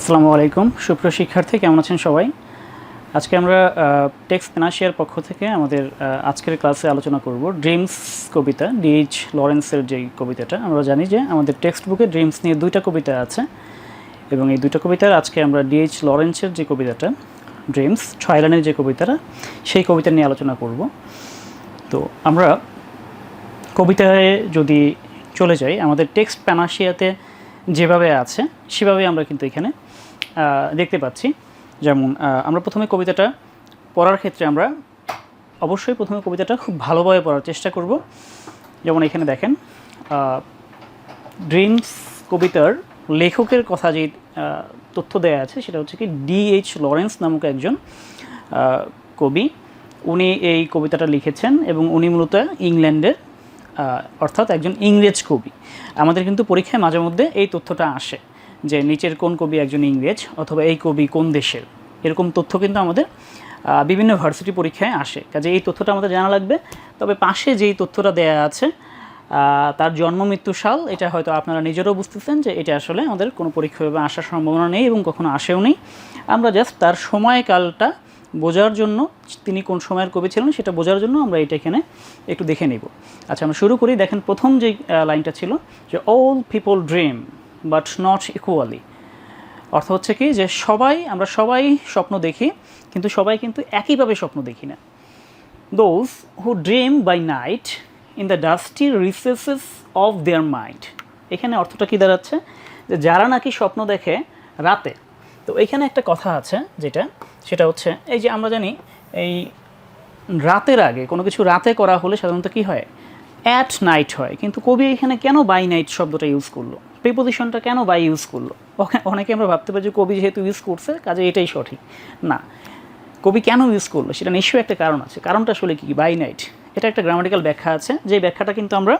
আসসালামু আলাইকুম। সুপ্রিয় শিক্ষার্থী, কেমন আছেন সবাই? আজকে আমরা টেক্সট পেনাশিয়ার পক্ষ থেকে আমাদের আজকের ক্লাসে আলোচনা করব ড্রিমস কবিতা ডিএইচ লরেন্সের যেই কবিতাটা। আমরা জানি যে আমাদের টেক্সট বুকে ড্রিমস নিয়ে দুইটা কবিতা আছে এবং এই দুইটা কবিতার আজকে আমরা ডিএইচ লরেন্সের যে কবিতাটা, ড্রিমস ছয় লাইনের যে কবিতাটা, সেই কবিতা নিয়ে আলোচনা করব। তো আমরা কবিতায় যদি চলে যাই, আমাদের টেক্সট প্যানাশিয়াতে যেভাবে আছে, সেভাবে আমরা কিন্তু এখানে দেখতে পাচ্ছি। যেমন আমরা প্রথমে কবিতাটা পড়ার ক্ষেত্রে আমরা অবশ্যই প্রথমে কবিতাটা খুব ভালোভাবে পড়ার চেষ্টা করব। যেমন এখানে দেখেন ড্রিমস কবিতার লেখকের কথা যে তথ্য দেয়া আছে, সেটা হচ্ছে কি ডিএইচ লরেন্স নামক একজন কবি। উনি এই কবিতাটা লিখেছেন এবং উনি মূলত ইংল্যান্ডের অর্থাৎ একজন ইংরেজ কবি। আমাদের কিন্তু পরীক্ষায় মাঝে মধ্যে এই তথ্যটা আসে। যে নিচের কোন কবি একজন ইংরেজ অথবা এই কবি কোন দেশের, এরকম তথ্য কিন্তু আমাদের বিভিন্ন ভার্সিটি পরীক্ষায় আসে। কাজে এই তথ্যটা আমাদের জানা লাগবে। তবে পাশে যেই তথ্যটা দেয়া আছে তার জন্ম মৃত্যু সাল, এটা হয়তো আপনারা নিজেরও বুঝতেছেন যে এটা আসলে আমাদের কোনো পরীক্ষা বা আসার সম্ভাবনা নেই এবং কখনো আসেও নেই। আমরা জাস্ট তার সময়কালটা বোঝার জন্য, তিনি কোন সময়ের কবি ছিলেন সেটা বোঝার জন্য আমরা এটা এখানে একটু দেখে নিব। আচ্ছা আমরা শুরু করি। দেখেন প্রথম যে লাইনটা ছিল যে all people dream but not equally অর্থ হচ্ছে কি যে সবাই, আমরা সবাই স্বপ্ন দেখি, কিন্তু সবাই কিন্তু একইভাবে স্বপ্ন দেখি না। Those who dream by night in the dusty recesses of their mind এখানে অর্থটা কী দাঁড়াচ্ছে? যে যারা নাকি স্বপ্ন দেখে রাতে। তো এখানে একটা কথা আছে যেটা, সেটা হচ্ছে, এই যে আমরা জানি, এই রাতের আগে কোনো কিছু রাতে করা হলে সাধারণত কী হয়? অ্যাট নাইট হয়। কিন্তু কবি এখানে কেন বাই নাইট শব্দটা ইউজ করল? প্রিপোজিশনটা কেন বাই ইউজ করল? অনেকে আমরা ভাবতে পারি যে কবি যেহেতু ইউজ করছে, কাজে এটাই সঠিক। না, কবি কেন ইউজ করল সেটা নিশ্চয়ই একটা কারণ আছে। কারণটা আসলে কি? বাই নাইট এটা একটা গ্রামাটিক্যাল ব্যাখ্যা আছে। যে ব্যাখ্যাটা কিন্তু আমরা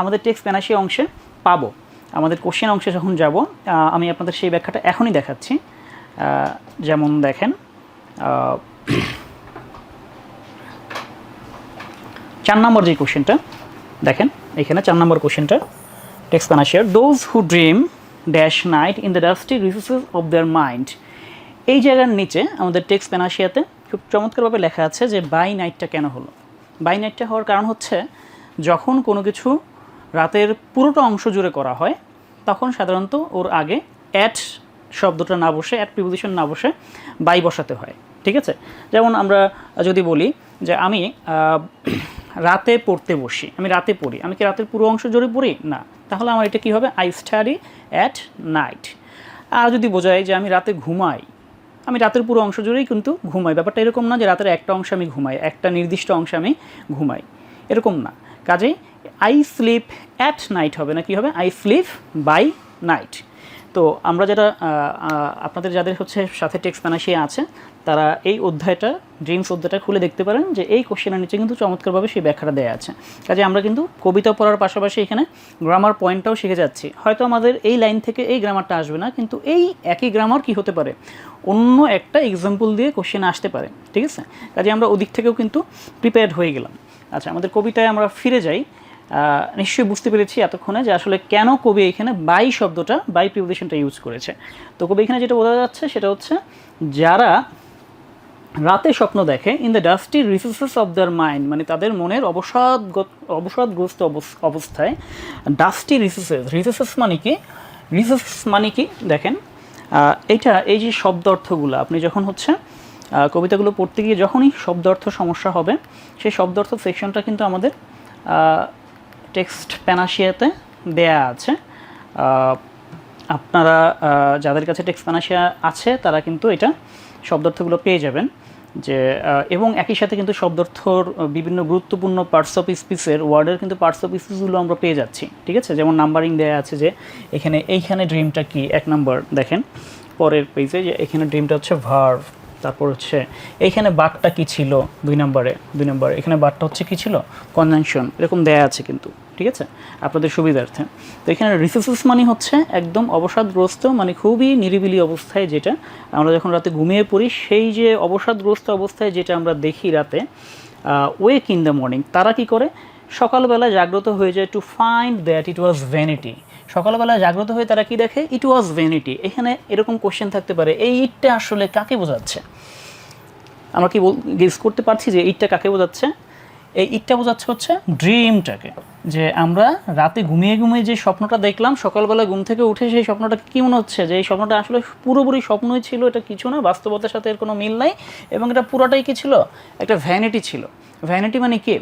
আমাদের টেক্সট প্যানাসি অংশে পাবো। আমাদের কোশ্চেন অংশে যখন যাব আমি আপনাদের সেই ব্যাখ্যাটা এখনই দেখাচ্ছি। যেমন দেখেন চার নম্বর যে কোশ্চেনটা দেখেন, এখানে চার নম্বর কোশ্চেনটা text প্যানাশিয়ার those who dream dash night in the dusty resources of their mind এই জায়গার নিচে আমাদের টেক্স পেনাশিয়াতে খুব চমৎকারভাবে লেখা আছে যে বাই নাইটটা কেন হলো? বাই নাইটটা হওয়ার কারণ হচ্ছে যখন কোনো কিছু রাতের পুরোটা অংশ জুড়ে করা হয়, তখন সাধারণত ওর আগে অ্যাট শব্দটা না বসে অ্যাট প্রিপোজিশন না বসে বাই বসাতে হয়। ঠিক আছে? যেমন আমরা যদি বলি যে আমি রাতে পড়তে বসি। আমি রাতে পড়ি। আমি কি রাতের পুরো অংশ জুড়ে পড়ি? না। তাহলে আমার এটা কী হবে? আই স্টাডি অ্যাট নাইট আর যদি বোঝায় যে আমি রাতে ঘুমাই, আমি রাতের পুরো অংশ জুড়েই কিন্তু ঘুমাই। ব্যাপারটা এরকম না যে রাতের একটা অংশ আমি ঘুমাই, একটা নির্দিষ্ট অংশে আমি ঘুমাই। এরকম না। কাজেই আই স্লিপ অ্যাট নাইট হবে না কি হবে? আই স্লিপ বাই নাইট তো আমরা যারা আপনাদের যাদের হচ্ছে সাথে টেক্সট প্যানাশিয়া আছে, তারা এই অধ্যায়টা, ড্রিমস অধ্যায়টা খুলে দেখতে পারেন যে এই কোশ্চেনের নিচে কিন্তু চমৎকারভাবে সেই ব্যাখ্যাটা দেওয়া আছে। কাজে আমরা কিন্তু কবিতা পড়ার পাশাপাশি এখানে গ্রামার পয়েন্টটাও শিখে যাচ্ছি। হয়তো আমাদের এই লাইন থেকে এই গ্রামারটা আসবে না, কিন্তু এই একই গ্রামার কি হতে পারে? অন্য একটা এক্সাম্পল দিয়ে কোশ্চেন আসতে পারে, ঠিক আছে? কাজে আমরা ওদিক থেকেও কিন্তু প্রিপেয়ার্ড হয়ে গেলাম। আচ্ছা আমাদের কবিতায় আমরা ফিরে যাই। নিশ্চয়ই বুঝতে পেরেছি এতক্ষণে যে আসলে কেন কবি এখানে বাই শব্দটা, বাই প্রিপোজিশনটা ইউজ করেছে। তো কবি এখানে যেটা বোঝা যাচ্ছে সেটা হচ্ছে, যারা রাতে স্বপ্ন দেখে in the dusty resources of their mind মানে তাদের মনের অবসাদ অবসাদগ্রস্ত অবস- অবস্থায় ডাস্টি রিসোর্সেস রিসোর্সেস মানে কি? রিসোর্সেস মানে কি? দেখেন এটা এই যে শব্দ অর্থগুলো, আপনি যখন হচ্ছে কবিতাগুলো পড়তে গিয়ে যখনই শব্দ অর্থ সমস্যা হবে, সেই শব্দ অর্থ সেকশনটা কিন্তু আমাদের টেক্সট প্যানাশিয়াতে দেয়া আছে। আপনারা যাদের কাছে টেক্সট প্যানাশিয়া আছে, তারা কিন্তু এটা শব্দার্থগুলো পেয়ে যাবেন। যে এবং একই সাথে কিন্তু শব্দার্থর বিভিন্ন গুরুত্বপূর্ণ পার্টস অফ স্পিচের ওয়ার্ডের কিন্তু পার্টস অফ স্পিচগুলো আমরা পেয়ে যাচ্ছি, ঠিক আছে? যেমন নাম্বারিং দেওয়া আছে যে, এখানে, এইখানে ড্রিমটা কি? এক নাম্বার দেখেন। পরের পেজে যে, এখানে ড্রিমটা হচ্ছে ভার্ভ তারপর হচ্ছে এইখানে বাটটা কি ছিল? দুই নম্বরে দুই নম্বরে। এখানে বাটটা হচ্ছে কি ছিল? কনজাংশন। এরকম দেয়া আছে কিন্তু, ঠিক আছে? আপনাদের সুবিধার্থে। তো এখানে রিসোর্সেস মানে হচ্ছে একদম অবসাদগ্রস্ত মানে খুবই নিরিবিলি অবস্থায় যেটা আমরা যখন রাতে ঘুমিয়ে পড়ি, সেই যে অবসাদগ্রস্ত অবস্থায় যেটা আমরা দেখি রাতে ওয়েক ইন দ্য মর্নিং তারা কি করে? সকালবেলা জাগ্রত হয়ে যায় to find that it was vanity সকালবেলা জাগ্রত হয়ে তারা কি দেখে? ইট ওয়াজ ভ্যানিটি এখানে এরকম কোশ্চেন থাকতে পারে। এই ইটটা আসলে কাকে বোঝাচ্ছে? আমরা কি গেস করতে পারছি যে ইটটা কাকে বোঝাচ্ছে? এই ইটটা বোঝাচ্ছে হচ্ছে ড্রিমটাকে যে আমরা রাতে ঘুমিয়ে ঘুমিয়ে যে স্বপ্নটা দেখলাম, সকালবেলা ঘুম থেকে উঠে সেই স্বপ্নটা কী মনে হচ্ছে? যে এই স্বপ্নটা আসলে পুরোপুরি স্বপ্নই ছিল, এটা কিছু না, বাস্তবতার সাথে এর কোনো মিল নাই এবং এটা পুরোটাই কী ছিল? একটা ভ্যানিটি ছিল। ভ্যানিটি মানে কি?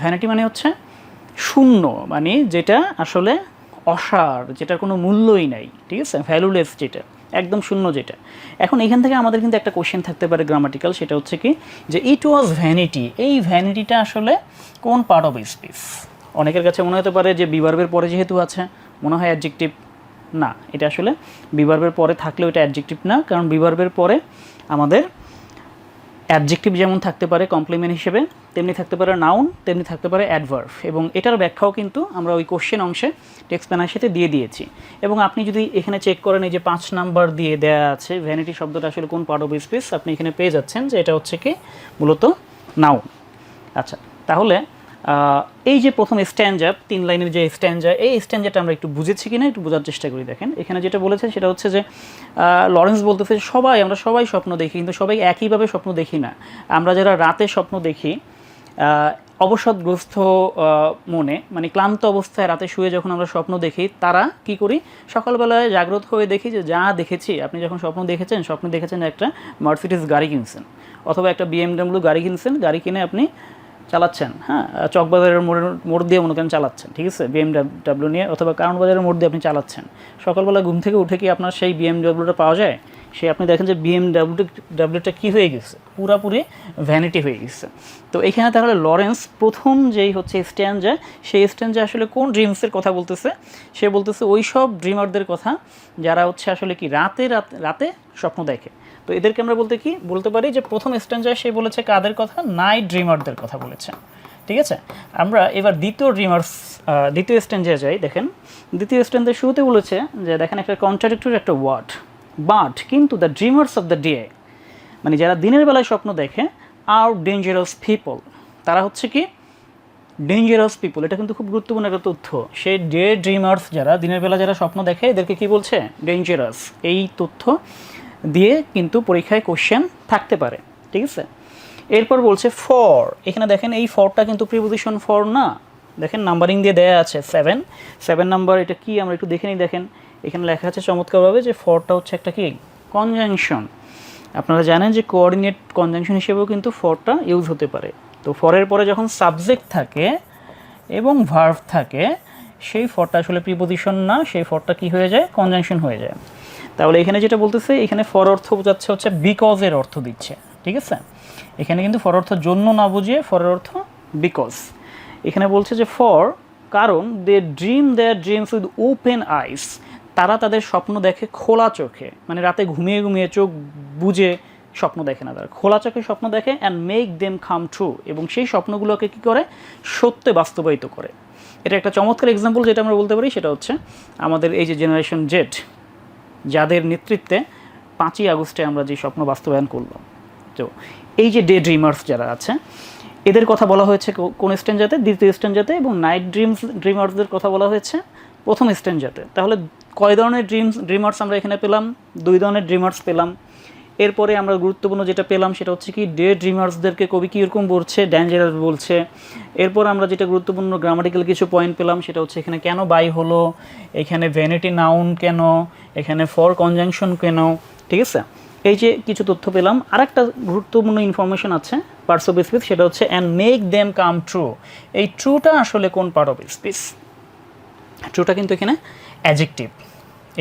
ভ্যানিটি মানে হচ্ছে শূন্য মানে যেটা আসলে অসার, যেটার কোনো মূল্যই নাই, ঠিক আছে? ভ্যালুলেস যেটা, একদম শূন্য যেটা। এখন এখান থেকে আমাদের কিন্তু একটা কোশ্চেন থাকতে পারে গ্রামাটিক্যাল সেটা হচ্ছে কি? যে ইট ওয়াজ ভ্যানিটি এই ভ্যানিটিটা আসলে কোন পার্ট অফ স্পেস অনেকের কাছে মনে হতে পারে যে বিভার্বের পরে যেহেতু আছে, মনে হয় অ্যাডজেক্টিভ না। এটা আসলে বিভার্বের পরে থাকলেও এটা অ্যাডজেক্টিভ না, কারণ বিভার্বের পরে আমাদের অ্যাডজেক্টিভ যেমন থাকতে পারে কমপ্লিমেন্ট হিসেবে, তেমনি থাকতে পারে নাউন তেমনি থাকতে পারে অ্যাডভার্ভ এবং এটার ব্যাখ্যাও কিন্তু আমরা ওই কোশ্চেন অংশে টেক্সট প্যানার সাথে দিয়ে দিয়েছি। এবং আপনি যদি এখানে চেক করেন, এই যে পাঁচ নাম্বার দিয়ে দেয়া আছে ভ্যানিটি শব্দটা আসলে কোন পার্ট অফ স্পেস আপনি এখানে পেয়ে যাচ্ছেন যে এটা হচ্ছে কি মূলত নাউন আচ্ছা তাহলে এই যে প্রথম স্ট্যান্ডার, তিন লাইনের যে স্ট্যান্ডার, এই স্ট্যান্ডারটা আমরা একটু বুঝেছি কিনা একটু বোঝার চেষ্টা করি দেখেন। এখানে যেটা বলেছে সেটা হচ্ছে যে লরেন্স বলতেছে সবাই, আমরা সবাই স্বপ্ন দেখি, কিন্তু সবাই একইভাবে স্বপ্ন দেখি না। আমরা যারা রাতে স্বপ্ন দেখি অবসাদগ্রস্ত মনে মানে ক্লান্ত অবস্থায় রাতে শুয়ে যখন আমরা স্বপ্ন দেখি, তারা কি করি? সকালবেলায় জাগ্রত হয়ে দেখি যে যা দেখেছি, আপনি যখন স্বপ্ন দেখেছেন, স্বপ্নে দেখেছেন একটা মার্সিডিস গাড়ি কিনছেন, অথবা একটা বিএমডাব্লিউ গাড়ি কিনছেন, গাড়ি কিনে আপনি চালাচ্ছেন হ্যাঁ? চকবাজারের মোড় মোড় দিয়ে মনে করেন চালাচ্ছেন, ঠিক আছে? বিএমডাব্লিউ নিয়ে অথবা কারণ বাজারের মোড় দিয়ে আপনি চালাচ্ছেন। সকালবেলা ঘুম থেকে উঠে কি আপনার সেই বিএমডাব্লিউটা পাওয়া যায়? সে আপনি দেখেন যে বিএমডাব্লিউ ডাব্লিউটা কী হয়ে গেছে? পুরাপুরি ভ্যানিটি হয়ে গেছে। তো এখানে তাহলে লরেন্স প্রথম যেই হচ্ছে স্ট্যান্ডা সেই স্ট্যান্ডা আসলে কোন ড্রিমসের কথা বলতেছে? সে বলতেছে ওই সব ড্রিমারদের কথা, যারা হচ্ছে আসলে কি রাতে, রাত- রাতে স্বপ্ন দেখে। তো এদেরকে আমরা বলতে কি? বলতে পারি যে প্রথম স্ট্যান্ডার সে বলেছে কাদের কথা? নাইট ড্রিমারদের কথা বলেছে। ঠিক আছে? আমরা এবার দ্বিতীয় ড্রিমার্স দ্বিতীয় স্ট্যান্ডে যাই, দেখেন। দ্বিতীয় স্ট্যান্ডের শুরুতে বলেছে যে, দেখেন, একটা কন্ট্রাডিক্টরি একটা ওয়ার্ড বাট কিন্তু the dreamers of the day মানে যারা দিনের বেলায় স্বপ্ন দেখে আর ডেঞ্জারাস পিপল তারা হচ্ছে কি? ডেঞ্জারাস পিপল এটা কিন্তু খুব গুরুত্বপূর্ণ একটা তথ্য। সেই ডে ড্রিমার্স যারা, দিনের বেলা যারা স্বপ্ন দেখে, এদেরকে কি বলছে? ডেঞ্জারাস এই তথ্য দিয়ে কিন্তু পরীক্ষায় কোশ্চেন থাকতে পারে, ঠিক আছে? এরপর বলছে ফর এখানে দেখেন এই ফরটা কিন্তু প্রিপোজিশন ফর না। দেখেন নাম্বারিং দিয়ে দেয়া আছে সেভেন সেভেন নাম্বার এটা কি? আমরা একটু দেখে নিই, দেখেন। এখানে লেখা আছে চমৎকারভাবে যে ফরটা হচ্ছে একটা কি? কনজাংশন আপনারা জানেন যে কোঅর্ডিনেট কনজাংশন হিসেবেও কিন্তু ফরটা ইউজ হতে পারে। তো ফরের পরে যখন সাবজেক্ট থাকে এবং ভার্ভ থাকে, সেই ফরটা আসলে প্রিপোজিশন না, সেই ফরটা কি হয়ে যায়? কনজাংশন হয়ে যায়। তাহলে এখানে যেটা বলতেছে, এখানে ফর অর্থ বোঝাচ্ছে হচ্ছে বিকজের অর্থ দিচ্ছে, ঠিক আছে? এখানে কিন্তু ফর অর্থ জন্য না বুঝিয়ে ফরের অর্থ বিকজ এখানে বলছে যে ফর কারণ they dream their dreams with open eyes তারা তাদের স্বপ্ন দেখে খোলা চোখে মানে রাতে ঘুমিয়ে ঘুমিয়ে চোখ বুঝে স্বপ্ন দেখে না তারা। খোলা চোখে স্বপ্ন দেখে and make them come true এবং সেই স্বপ্নগুলোকে কী করে? সত্যে বাস্তবায়িত করে। এটা একটা চমৎকার এক্সাম্পল যেটা আমরা বলতে পারি, সেটা হচ্ছে আমাদের এই যে জেনারেশন জেড যাদের নেতৃত্বে পাঁচই আগস্টে আমরা যে স্বপ্ন বাস্তবায়ন করলাম। তো এই যে ডে ড্রিমার্স যারা আছে, এদের কথা বলা হয়েছে কোন স্ট্যান্ডাতে দ্বিতীয় স্ট্যান্ডাতে এবং নাইট ড্রিমস ড্রিমার্সদের কথা বলা হয়েছে প্রথম স্ট্যান্ডাতে তাহলে কয় ধরনের ড্রিমস ড্রিমার্স আমরা এখানে পেলাম? দুই ধরনের ড্রিমার্স পেলাম। এরপরে আমরা গুরুত্বপূর্ণ যেটা পেলাম সেটা হচ্ছে কি ডে ড্রিমার্সদেরকে কবি কীরকম বলছে? ড্যাঞ্জারাস বলছে। এরপর আমরা যেটা গুরুত্বপূর্ণ গ্রামাটিক্যাল কিছু পয়েন্ট পেলাম, সেটা হচ্ছে এখানে কেন বাই হলো? এখানে ভ্যানিটি নাউন কেন? এখানে ফর কনজাংশন কেন? ঠিক আছে? এই যে কিছু তথ্য পেলাম। আরেকটা গুরুত্বপূর্ণ ইনফরমেশন আছে পার্টস অফ স্পিচ সেটা হচ্ছে and make them come true এই ট্রুটা আসলে কোন পার্ট অফ স্পিচ ট্রুটা কিন্তু এখানে অ্যাজেক্টিভ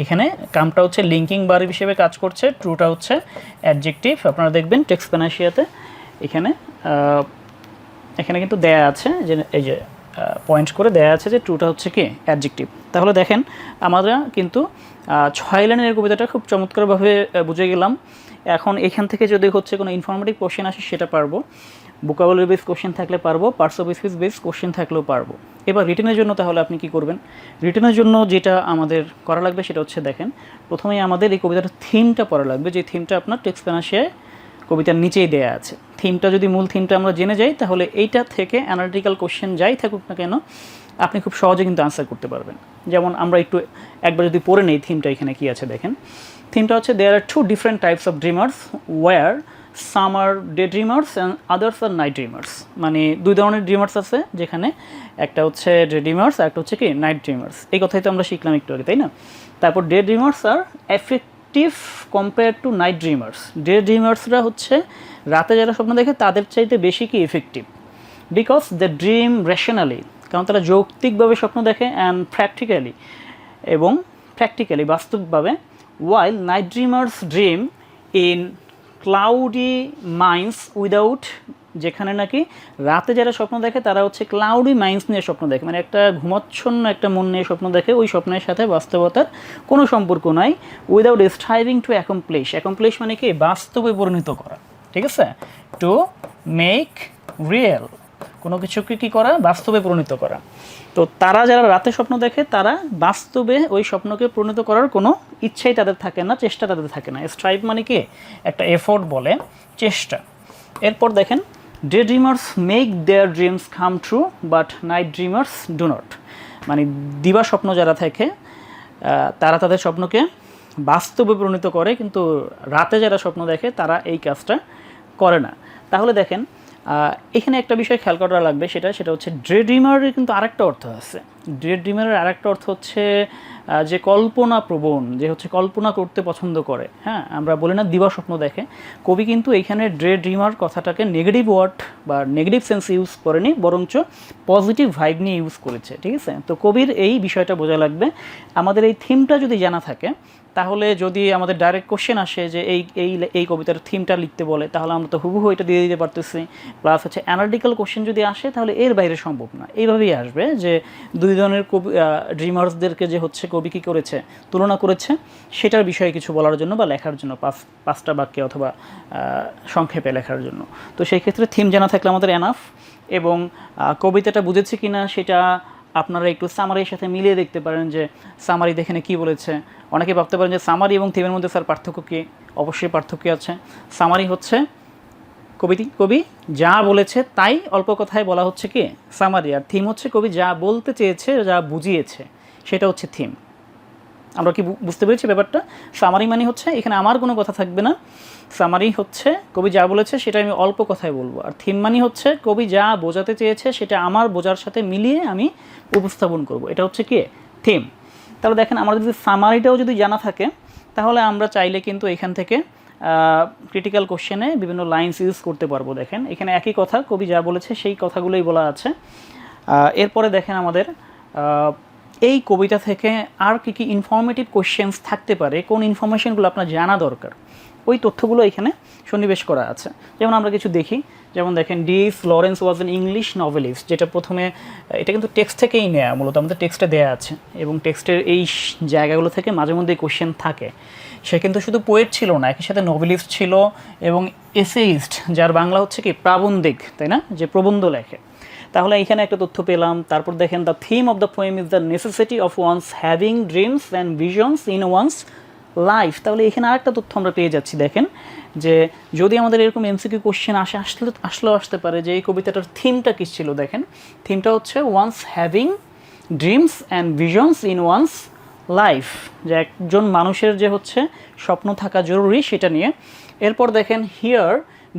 এখানে কামটা হচ্ছে লিঙ্কিং বার হিসেবে কাজ করছে ট্রুটা হচ্ছে অ্যাডজেক্টিভ আপনারা দেখবেন টেক্সট পেনাশিয়াতে এখানে এখানে কিন্তু দেয়া আছে যে, এই যে পয়েন্ট করে দেয়া আছে যে ট্রুটা হচ্ছে কি? অ্যাডজেক্টিভ তাহলে দেখেন, আমরা কিন্তু ছয় লাইনের কবিতাটা খুব চমৎকারভাবে বুঝে গেলাম। এখন এখান থেকে যদি হচ্ছে কোনো ইনফরমেটিভ কোশ্চেন আসে, সেটা পারব। বুকাবলি বেস কোশ্চেন থাকলে পারব parts of speech base question থাকলেও পারব। এবার রিটেনের জন্য তাহলে আপনি কি করবেন? রিটেনের জন্য যেটা আমাদের করা লাগবে সেটা হচ্ছে দেখেন, প্রথমেই আমাদের এই কবিতার থিমটা পড়া লাগবে, যে থিমটা আপনার টেক্সট পেনাশিয়ায় কবিতার নিচেই দেয়া আছে। থিমটা যদি মূল থিমটা আমরা জেনে যাই, তাহলে এইটা থেকে অ্যানালিটিক্যাল কোশ্চেন যাই থাকুক না কেন, আপনি খুব সহজে কিন্তু আনসার করতে পারবেন। যেমন আমরা একটু একবার যদি পড়ে নেই থিমটা এখানে কি আছে দেখেন। থিমটা হচ্ছে there are two different types of dreamers where some are day dreamers and others are night dreamers মানে দুই ধরনের ড্রিমার্স আছে যেখানে একটা হচ্ছে ডে ড্রিমার্স আর একটা হচ্ছে কি নাইট ড্রিমার্স এই কথাই তো আমরা শিখলাম একটু আগে, তাই না? তারপর day dreamers are effective compare to night dreamers day ড্রিমার্সরা হচ্ছে রাতে যারা স্বপ্ন দেখে তাদের চাইতে বেশি কি effective because the dream rationally কারণ তারা যৌক্তিকভাবে স্বপ্ন দেখে অ্যান্ড প্র্যাকটিক্যালি এবং practically বাস্তবভাবে। While night dreamers dream in cloudy minds without যেখানে নাকি রাতে যারা স্বপ্ন দেখে, তারা হচ্ছে ক্লাউডি মাইন্স নিয়ে স্বপ্ন দেখে। মানে একটা ঘুমচ্ছন্ন একটা মন নিয়ে স্বপ্ন দেখে, ওই স্বপ্নের সাথে বাস্তবতার কোনো সম্পর্ক নাই। Without striving to accomplish accomplish মানে কি? বাস্তবে পরিণত করা। ঠিক আছে? টু মেক রিয়েল কোনো কিছুকে কী করা? বাস্তবে পরিণত করা। তো তারা যারা রাতে স্বপ্ন দেখে, তারা বাস্তবে ওই স্বপ্নকে পরিণত করার কোনো ইচ্ছাই তাদের থাকে না, চেষ্টা তাদের থাকে না। স্ট্রাইভ মানে কি? একটা এফোর্ট বলে চেষ্টা। এরপর দেখেন day dreamers make their dreams come true but night dreamers do not মানে দিবা স্বপ্ন যারা থাকে তারা তাদের স্বপ্নকে বাস্তবে পরিণত করে, কিন্তু রাতে যারা স্বপ্ন দেখে, তারা এই কাজটা করে না। তাহলে দেখেন এখানে একটা বিষয় খেয়াল করা লাগবে সেটা সেটা হচ্ছে ড্রে ড্রিমারের কিন্তু আরেকটা অর্থ আছে। ড্রে ড্রিমারের আরেকটা অর্থ হচ্ছে যে কল্পনা প্রবণ, যে হচ্ছে কল্পনা করতে পছন্দ করে। হ্যাঁ আমরা বলি না দিবা স্বপ্ন দেখে। কবি কিন্তু এখানে ড্রে ড্রিমার কথাটাকে নেগেটিভ ওয়ার্ড বা নেগেটিভ সেন্স ইউজ করেনি, বরঞ্চ পজিটিভ ভাইব নিয়ে ইউজ করেছে, ঠিক আছে? তো কবির এই বিষয়টা বোঝা লাগবে। আমাদের এই থিমটা যদি জানা থাকে তাহলে যদি আমাদের ডাইরেক্ট কোশ্চেন আসে যে এই এই এই কবিতার থিমটা লিখতে বলে, তাহলে আমরা তো হুবহু এটা দিয়ে দিতে পারতেছি। প্লাস হচ্ছে অ্যানালিটিক্যাল কোশ্চেন যদি আসে, তাহলে এর বাইরে সম্ভব না। এইভাবেই আসবে যে দুই ধরনের কবি ড্রিমার্সদেরকে যে হচ্ছে কবি কী করেছে, তুলনা করেছে, সেটার বিষয়ে কিছু বলার জন্য বা লেখার জন্য, পাঁচ, পাঁচটা বাক্যে অথবা সংক্ষেপে লেখার জন্য। তো সেই ক্ষেত্রে থিম জানা থাকলে আমাদের এনাফ এবং কবিতাটা বুঝেছে কিনা, সেটা আপনারা একটু সামারির সাথে মিলিয়ে দেখতে পারেন যে সামারি দেখেনে কি বলেছে। অনেকে ভাবতে পারেন যে সামারি এবং থিমের মধ্যে স্যার পার্থক্য কী? অবশ্যই পার্থক্য আছে। সামারি হচ্ছে, কবিটি, কবি যা বলেছে তাই অল্প কথায় বলা হচ্ছে কি? সামারি আর থিম হচ্ছে কবি যা বলতে চেয়েছে, যা বুঝিয়েছে। সেটা হচ্ছে থিম আমরা কি বুঝতে পেরেছি ব্যাপারটা? সামারি মানে হচ্ছে, এখানে আমার কোনো কথা থাকবে না। সামারি হচ্ছে, কবি যা বলেছে সেটা আমি অল্প কথায় বলব। আর থিম মানে হচ্ছে, কবি যা বোঝাতে চেয়েছে সেটা আমার বোঝার সাথে মিলিয়ে আমি উপস্থাপন করব। এটা হচ্ছে কি? থিম তাহলে দেখেন, আমাদের যদি সামারিটাও যদি জানা থাকে, তাহলে আমরা চাইলে কিন্তু এখান থেকে ক্রিটিক্যাল কোশ্চেনে বিভিন্ন লাইনস ইউজ করতে পারব। দেখেন, এখানে একই কথা, কবি যা বলেছে সেই কথাগুলোই বলা আছে। এরপরে দেখেন আমাদের এই কবিতা থেকে আর কি কি ইনফরমেটিভ কোশ্চেন্স থাকতে পারে, কোন ইনফরমেশনগুলো আপনার জানা দরকার, ওই তথ্যগুলো এখানে সন্নিবেশ করা আছে। যেমন আমরা কিছু দেখি, যেমন দেখেন, D Florence was an English novelist, যেটা প্রথমে, এটা কিন্তু টেক্সট থেকেই নেয়া, মূলত আমাদের টেক্সটে দেয়া আছে, এবং টেক্সটের এই জায়গাগুলো থেকে মাঝে মধ্যে কোশ্চেন থাকে। সে কিন্তু শুধু পোয়েট ছিল না, একই সাথে নভেলিস্ট ছিল এবং এসেইস্ট যার বাংলা হচ্ছে কি, প্রাবন্ধিক, তাই না? যে প্রবন্ধ লেখে। তাহলে এখানে একটা তথ্য পেলাম। তারপর দেখেন the theme of the poem is the necessity of one's having dreams and visions in one's life তাহলে এখানে আরেকটা তথ্য আমরা পেয়ে যাচ্ছি, দেখেন, যে যদি আমাদের এরকম এমসিকিউ কোশ্চেন আসে, আসলে, আসলেও আসতে পারে যে এই কবিতাটার থিমটা কী ছিল, দেখেন। থিমটা হচ্ছে one's having dreams and visions in one's life যে একজন মানুষের যে হচ্ছে স্বপ্ন থাকা জরুরি সেটা নিয়ে। এরপর দেখেন here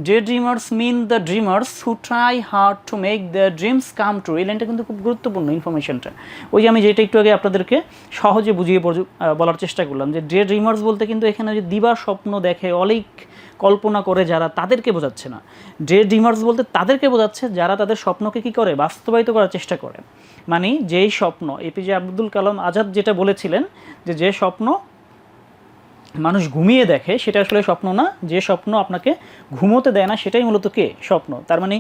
day dreamers mean the dreamers who try hard to make the dreams come true এই লাইনটা কিন্তু খুব গুরুত্বপূর্ণ ইনফরমেশনটা ওই যে আমি যেটা একটু আগে আপনাদেরকে সহজে বুঝিয়ে বলার চেষ্টা করলাম যে ডে ড্রিমার্স বলতে কিন্তু এখানে যে দিবা স্বপ্ন দেখে অলিক কল্পনা করে যারা তাদেরকে বোঝাচ্ছে না। ডে ড্রিমার্স বলতে তাদেরকে বোঝাচ্ছে, যারা তাদের স্বপ্নকে কী করে? বাস্তবায়িত করার চেষ্টা করে। মানে যেই স্বপ্ন এপিজে আব্দুল কালাম আজাদ যেটা বলেছিলেন যে যে স্বপ্ন মানুষ ঘুমিয়ে দেখে, সেটা আসলে স্বপ্ন না। যে স্বপ্ন আপনাকে ঘুমোতে দেয় না, সেটাই মূলত কে? স্বপ্ন। তার মানে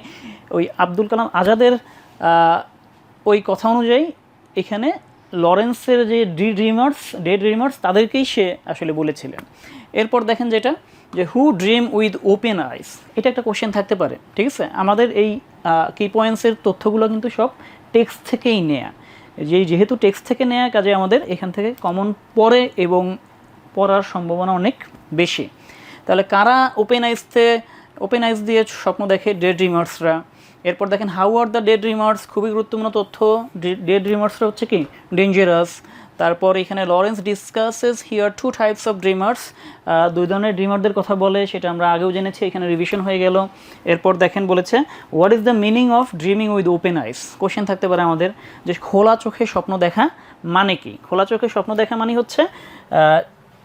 ওই আব্দুল কালাম আজাদের ওই কথা অনুযায়ী এখানে লরেন্সের যে ডি ড্রিমার্স ডে ড্রিমার্স, তাদেরকেই সে আসলে বলেছিলেন। এরপর দেখেন যেটা, যে who dream with open eyes. এটা একটা কোশ্চেন থাকতে পারে, ঠিক আছে? আমাদের এই কি পয়েন্টসের তথ্যগুলো কিন্তু সব টেক্সট থেকেই নেয়া। যেই যেহেতু টেক্সট থেকে নেয়া, কাজে আমাদের এখান থেকে কমন পড়ে এবং পড়ার সম্ভাবনা অনেক বেশি। তাহলে কারা ওপেন আইসতে ওপেন আইস দিয়ে স্বপ্ন দেখে ডে ড্রিমার্সরা এরপর দেখেন how are the day dreamers খুবই গুরুত্বপূর্ণ তথ্য। ডেড রিমার্সটা হচ্ছে কি? ডেঞ্জারাস তারপর এখানে Lawrence discusses here two types of dreamers দুই ধরনের ড্রিমারদের কথা বলে, সেটা আমরা আগেও জেনেছি, এখানে রিভিশন হয়ে গেল। এরপর দেখেন বলেছে what is the meaning of dreaming with open eyes question থাকতে পারে আমাদের, যে খোলা চোখে স্বপ্ন দেখা মানে কি? খোলা চোখে স্বপ্ন দেখা মানে হচ্ছে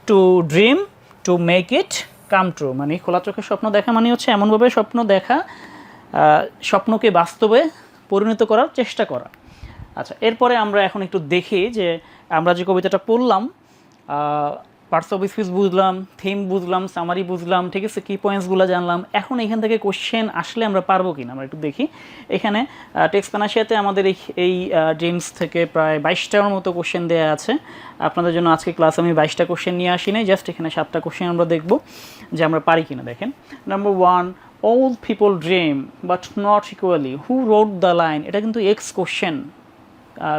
to dream to make it come true মানে খোলা চোখে স্বপ্ন দেখা মানে হচ্ছে এমনভাবে স্বপ্ন দেখা স্বপ্নকে বাস্তবে পরিণত করার চেষ্টা করা। আচ্ছা এরপরে আমরা এখন একটু দেখি যে আমরা যে কবিতাটা পড়লাম পার্টস অফ স্পিচ বুঝলাম থিম বুঝলাম সামারি বুঝলাম, ঠিক আছে কি পয়েন্টসগুলো জানলাম। এখন এখান থেকে কোশ্চেন আসলে আমরা পারব কিনা, আমরা একটু দেখি। এখানে টেক্সট পানাশিয়াতে আমাদের এই এই ড্রিমস থেকে প্রায় বাইশটার মতো কোশ্চেন দেওয়া আছে। আপনাদের জন্য আজকে ক্লাস আমি বাইশটা কোশ্চেন নিয়ে আসি নাই জাস্ট এখানে সাতটা কোশ্চেন আমরা দেখব যে আমরা পারি কিনা, দেখেন। Number one all people dream but not equally who wrote the line এটা কিন্তু এক্স কোশ্চেন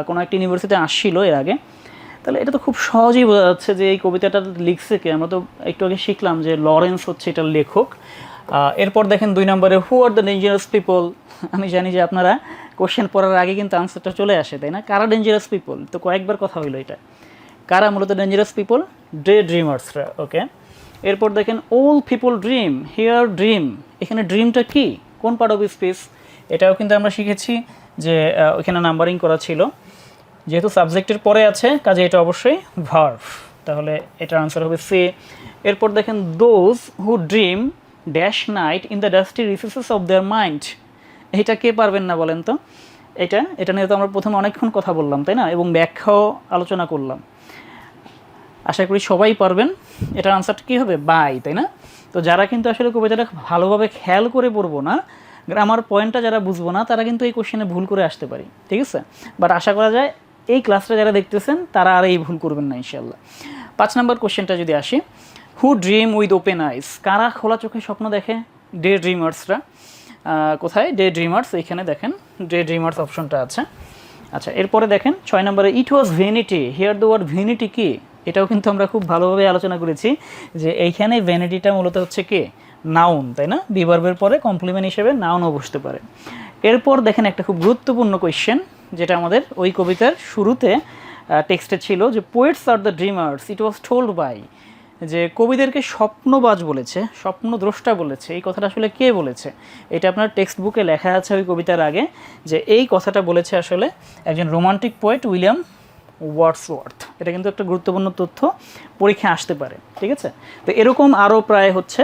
কোনো একটা ইউনিভার্সিটি আসছিল এর আগে। তাহলে এটা তো খুব সহজেই বোঝা যাচ্ছে যে এই কবিতাটা লিখছে কে। আমরা তো একটু আগে শিখলাম যে লরেন্স হচ্ছে এটার লেখক। এরপর দেখেন দুই নম্বরে who are the dangerous people আমি জানি যে আপনারা কোশ্চেন পড়ার আগে কিন্তু আনসারটা চলে আসে, তাই না? কারা ডেঞ্জারাস পিপল তো কয়েকবার কথা হইল এটা। কারা মূলত ডেঞ্জারাস পিপল ডে ড্রিমার্সরা ওকে এরপর দেখেন ওল পিপল ড্রিম হিয়ার ড্রিম এখানে ড্রিমটা কি? কোন পার্ট অফ স্পেস এটাও কিন্তু আমরা শিখেছি যে ওইখানে নাম্বারিং করা ছিল। যেহেতু সাবজেক্টের পরে আছে, কাজে এটা অবশ্যই ভার্ভ তাহলে এটার আনসার হবে সে এরপর দেখেন those who dream dash night in the dusty resources of their mind এটা কে পারবেন না বলেন তো? এটা এটা নিয়ে তো আমরা প্রথমে অনেকক্ষণ কথা বললাম, তাই না? এবং ব্যাখ্যাও আলোচনা করলাম। আশা করি সবাই পারবেন। এটার আনসারটা কী হবে? বাই তাই না? তো যারা কিন্তু আসলে কবিতাটা ভালোভাবে খেয়াল করে পড়ব না গ্রামার পয়েন্টটা যারা বুঝব না, তারা কিন্তু এই কোশ্চেনে ভুল করে আসতে পারি, ঠিক আছে? বাট আশা করা যায় এই ক্লাসটা যারা দেখতেছেন, তারা আর এই ভুল করবেন না ইনশাল্লাহ পাঁচ নম্বর কোশ্চেনটা যদি আসি who dream with open eyes কারা খোলা চোখে স্বপ্ন দেখে? ডে ড্রিমার্সরা কোথায়? ডে ড্রিমার্স এখানে দেখেন। ডে ড্রিমার্স অপশনটা আছে। আচ্ছা এরপরে দেখেন, ছয় নম্বরে it was vanity here the word vanity কি? এটাও কিন্তু আমরা খুব ভালোভাবে আলোচনা করেছি যে এইখানে ভ্যানিটিটা মূলত হচ্ছে কে? নাউন তাই না? বিভার্বের পরে কমপ্লিমেন্ট হিসেবে নাউনও বসতে পারে। এরপর দেখেন একটা খুব গুরুত্বপূর্ণ কোয়েশ্চেন যেটা আমাদের ওই কবিতার শুরুতে টেক্সটে ছিল যে poets are the dreamers it was told by যে, কবিদেরকে স্বপ্নবাজ বলেছে, স্বপ্নদ্রষ্টা বলেছে। এই কথাটা আসলে কে বলেছে? এটা আপনার টেক্সট বুকে লেখা আছে ওই কবিতার আগে যে, এই কথাটা বলেছে আসলে একজন রোমান্টিক পোয়েট উইলিয়াম ওয়ার্ডসওয়ার্থ এটা কিন্তু একটা গুরুত্বপূর্ণ তথ্য, পরীক্ষায় আসতে পারে, ঠিক আছে? তো এরকম আরও প্রায় হচ্ছে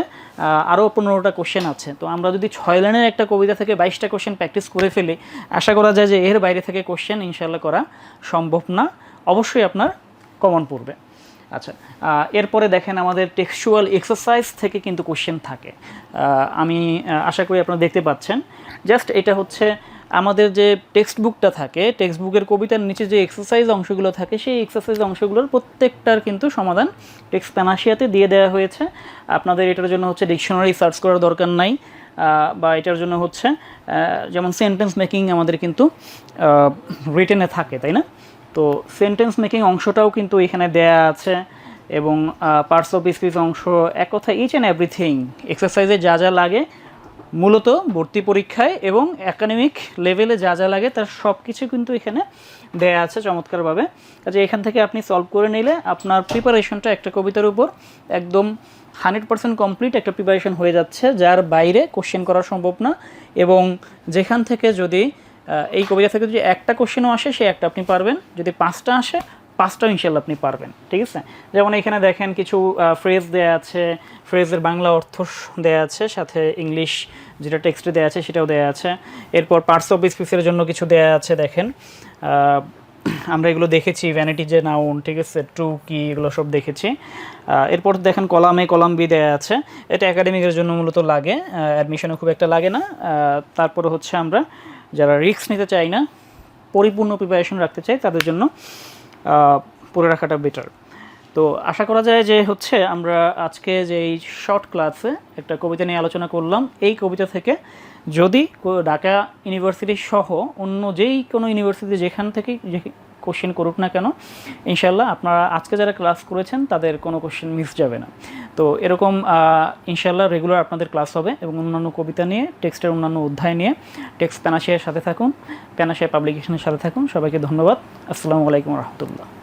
আরও পনেরোটা কোশ্চেন আছে। তো আমরা যদি ছয় লাইনের একটা কবিতা থেকে বাইশটা কোশ্চেন প্র্যাকটিস করে ফেলি, আশা করা যায় যে এর বাইরে থেকে কোশ্চেন ইনশাল্লাহ করা সম্ভব না। অবশ্যই আপনার কমন পড়বে। আচ্ছা এরপরে দেখেন আমাদের টেক্সচুয়াল এক্সারসাইজ থেকে কিন্তু কোশ্চেন থাকে। আমি আশা করি আপনারা দেখতে পাচ্ছেন। জাস্ট এটা হচ্ছে আমাদের যে টেক্সট বুকটা থাকে টেক্সট বুকের কবিতার নিচে যে এক্সারসাইজ অংশগুলো থাকে, সেই এক্সারসাইজ অংশগুলোর প্রত্যেকটার কিন্তু সমাধান টেক্সট প্যানাশিয়াতে দিয়ে দেওয়া হয়েছে। আপনাদের এটার জন্য হচ্ছে ডিকশনারি সার্চ করার দরকার নাই বা এটার জন্য হচ্ছে যেমন সেন্টেন্স মেকিং আমাদের কিন্তু রিটেনে থাকে, তাই না? তো সেন্টেন্স মেকিং অংশটাও কিন্তু এখানে দেয়া আছে এবং পার্টস অফ স্পিচ অংশ এক কথা ইচ অ্যান্ড এভরিথিং এক্সারসাইজে যা যা লাগে মূলত ভর্তি পরীক্ষায় এবং একাডেমিক লেভেলে যা যা লাগে তার সব কিছু কিন্তু এখানে দেয়া আছে চমৎকারভাবে। কাজে এখান থেকে আপনি সলভ করে নিলে আপনার প্রিপারেশনটা একটা কবিতার উপর একদম হান্ড্রেড পার্সেন্ট কমপ্লিট একটা প্রিপারেশন হয়ে যাচ্ছে, যার বাইরে কোশ্চেন করা সম্ভব না। এবং যেখান থেকে যদি এই কবিতা থেকে যদি একটা কোশ্চেনও আসে, সে একটা আপনি পারবেন। যদি পাঁচটা আসে পাঁচটাও ইনশাল্লাহ আপনি পারবেন, ঠিক আছে? যেমন এখানে দেখেন কিছু ফ্রেজ দেয়া আছে ফ্রেজের বাংলা অর্থ দেয়া আছে, সাথে ইংলিশ যেটা টেক্সটে দেয়া আছে সেটাও দেয়া আছে। এরপর পার্টস অফ স্পিচের জন্য কিছু দেয়া আছে, দেখেন। আমরা এগুলো দেখেছি ভ্যানিটি যে নাউন ঠিক আছে? ট্রু কি, এগুলো সব দেখেছি। এরপর দেখেন কলামে কলাম বি দেয়া আছে। এটা একাডেমিকের জন্য মূলত লাগে অ্যাডমিশনে খুব একটা লাগে না। তারপরে হচ্ছে আমরা, যারা রিস্ক নিতে চাই না, পরিপূর্ণ প্রিপারেশন রাখতে চাই তাদের জন্য। পড়ে রাখাটা বেটার তো আশা করা যায় যে হচ্ছে আমরা আজকে যে এই শর্ট ক্লাসে একটা কবিতা নিয়ে আলোচনা করলাম, এই কবিতা থেকে যদি ঢাকা ইউনিভার্সিটি সহ অন্য যেই কোনো ইউনিভার্সিটি যেখান থেকে কোশ্চেন করুক না কেন ইনশাল্লাহ আপনারা আজকে যারা ক্লাস করেছেন, তাদের কোনো কোশ্চেন মিস যাবে না। তো এরকম ইনশাল্লাহ রেগুলার আপনাদের ক্লাস হবে এবং অন্যান্য কবিতা নিয়ে টেক্সটের অন্যান্য অধ্যায় নিয়ে টেক্সট প্যানাশিয়ার সাথে থাকুন প্যানাশিয়া পাবলিকেশনের সাথে থাকুন। সবাইকে ধন্যবাদ। আসসালামু আলাইকুম রহমতুল্লাহ।